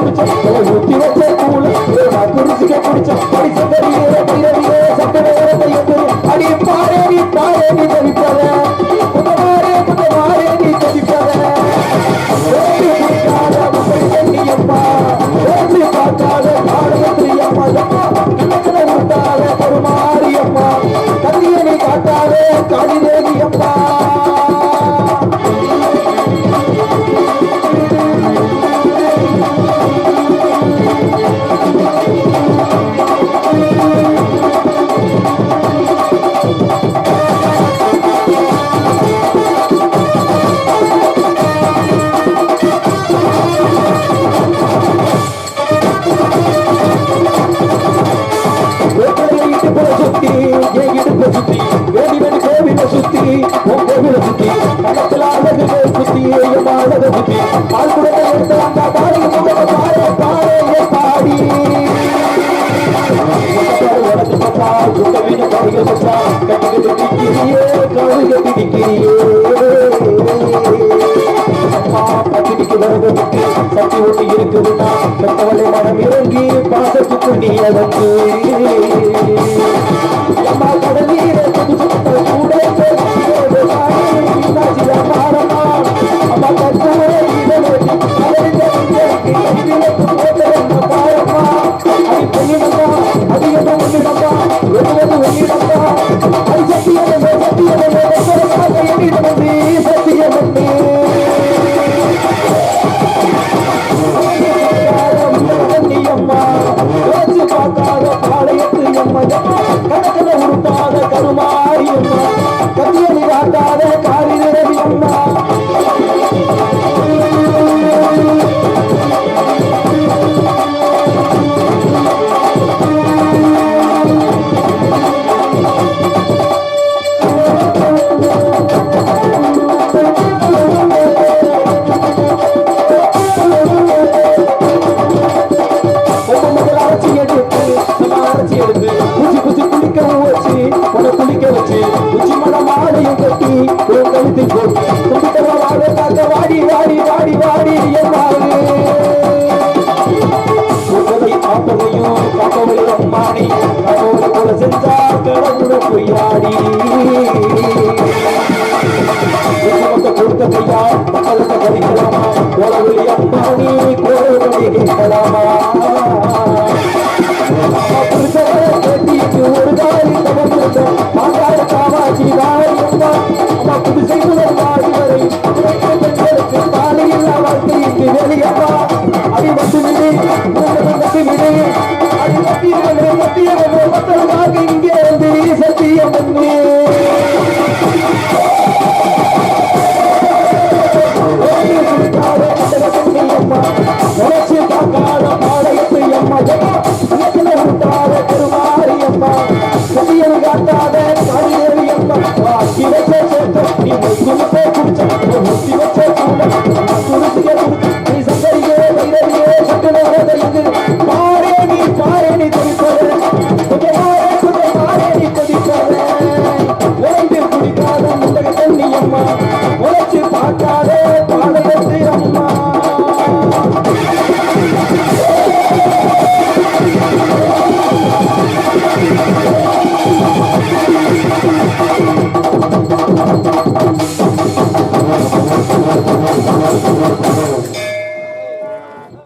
குடிச்ச ஊத்தி வச்ச கூழ குடிச்சிக்க குடிச்ச படிச்ச பெரிய சட்ட நேரத்தை அடி பாரே நீ பாரே சுத்தி இடுப்பை சுத்தி, கோவில சுத்தி, உன் கோவிலை சுத்தி, பக்கத்துல அழகு சுத்தி, என் அழகை சுத்தி, பால் குடத்தை எடுத்து வந்தா பாடி பாரு, பாரு, பாடி. பிடிக்கிறியே. சக்தி இருக்குதுன்னா பெற்றவளை மனம் இறங்கி பாசத்துக்கு நீ அதற்கு அரைச்சி செஞ்சா பொய்யாடி கொடுத்த கையா மக்களுக்கு கதிக்கலாமா உலகில் அம்மாடி கோலவெளி கேட்கலாமா? Pouco a pouco.